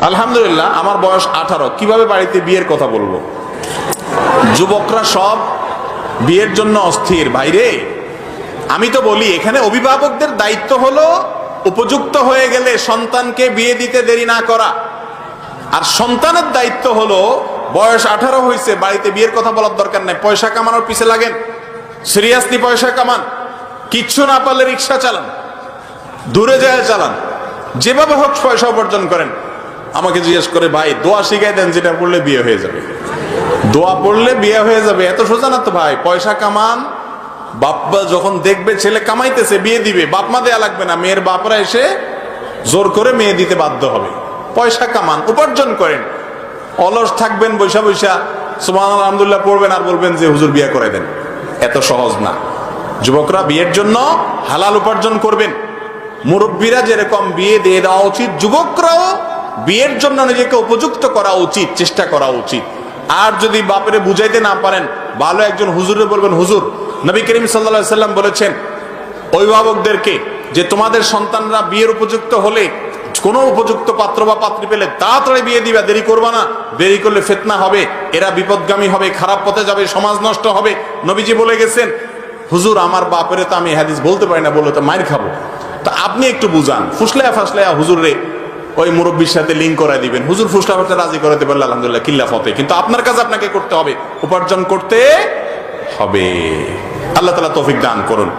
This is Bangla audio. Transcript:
আলহামদুলিল্লাহ, আমার বয়স আঠারো। কীভাবে বাড়িতে বিয়ের কথা বলব? যুবকরা সব বিয়ের জন্য অস্থির। বাইরে আমি তো বলি, এখানে অভিভাবকদের দায়িত্ব হলো উপযুক্ত হয়ে গেলে সন্তানকে বিয়ে দিতে দেরি না করা। আর সন্তানের দায়িত্ব হলো, বয়স আঠারো হয়েছে, বাড়িতে বিয়ের কথা বলার দরকার নাই। পয়সা কামানোর পিছে লাগেন। সিরিয়াসলি পয়সা কামান। কিচ্ছু না পারলে রিক্সা চালান। দূরে যায় চালান। যেভাবে হোক পয়সা উপার্জন করেন। আমাকে জিজ্ঞেস করে, ভাই, দোয়া শিখাই দেন, যেটা পড়লে বিয়ে হয়ে যাবে। দোয়া পড়লে বিয়ে হয়ে যাবে, এত সোজা না তো ভাই? পয়সা কামান, বাপ্পা যখন দেখবে ছেলে কামাইতেছে, বিয়ে দিবে, বাপ মা দেয়া লাগবে না, মেয়ের বাপরা এসে জোর করে মেয়ে দিতে বাধ্য হবে। পয়সা কামান, উপার্জন করেন। অলস থাকবেন, বৈশা বৈশা সুমান আলহামদুলিল্লাহ পড়বেন আর বলবেন যে, হুজুর, বিয়ে করে দেন। এত সহজ না। যুবকরা বিয়ের জন্য হালাল উপার্জন করবেন। মুরব্বীরা যেরকম বিয়ে দিয়ে দেওয়া উচিত, যুবকরাও বিয়ের জন্য নিজেকে উপযুক্ত করা উচিত, চেষ্টা করা উচিত। আর যদি বাপেরে বুঝাইতে না পারেন, ভালো একজন হুজুরে বলবেন, হুজুর, নবী করিম সাল্লা সাল্লাম বলেছেন, অভিভাবকদেরকে যে তোমাদের সন্তানরা বিয়ের উপযুক্ত হলে, কোনো উপযুক্ত পাত্র বা পাত্রী পেলে তাড়াতাড়ি বিয়ে দিবা, দেরি করবা না। দেরি করলে ফেতনা হবে, এরা বিপদগামী হবে, খারাপ পথে যাবে, সমাজ নষ্ট হবে। নবীজি বলে গেছেন, হুজুর, আমার বাপেরে তো আমি হাদিস বলতে পারি না বলে তো মায়ের খাব। তা আপনি একটু বুঝান, ফুসলায়া ফাসলায়া, হুজুর রে ওই মুরব্বীর সাথে লিঙ্ক করাই দিবেন। হুজুর ফুসলা রাজি করাতে পারলে আলহামদুলিল্লাহ কিল্লা ফতে কিন্তু আপনার কাজ আপনাকে করতে হবে। উপার্জন করতে হবে। আল্লাহ তালা তৌফিক দান করুন।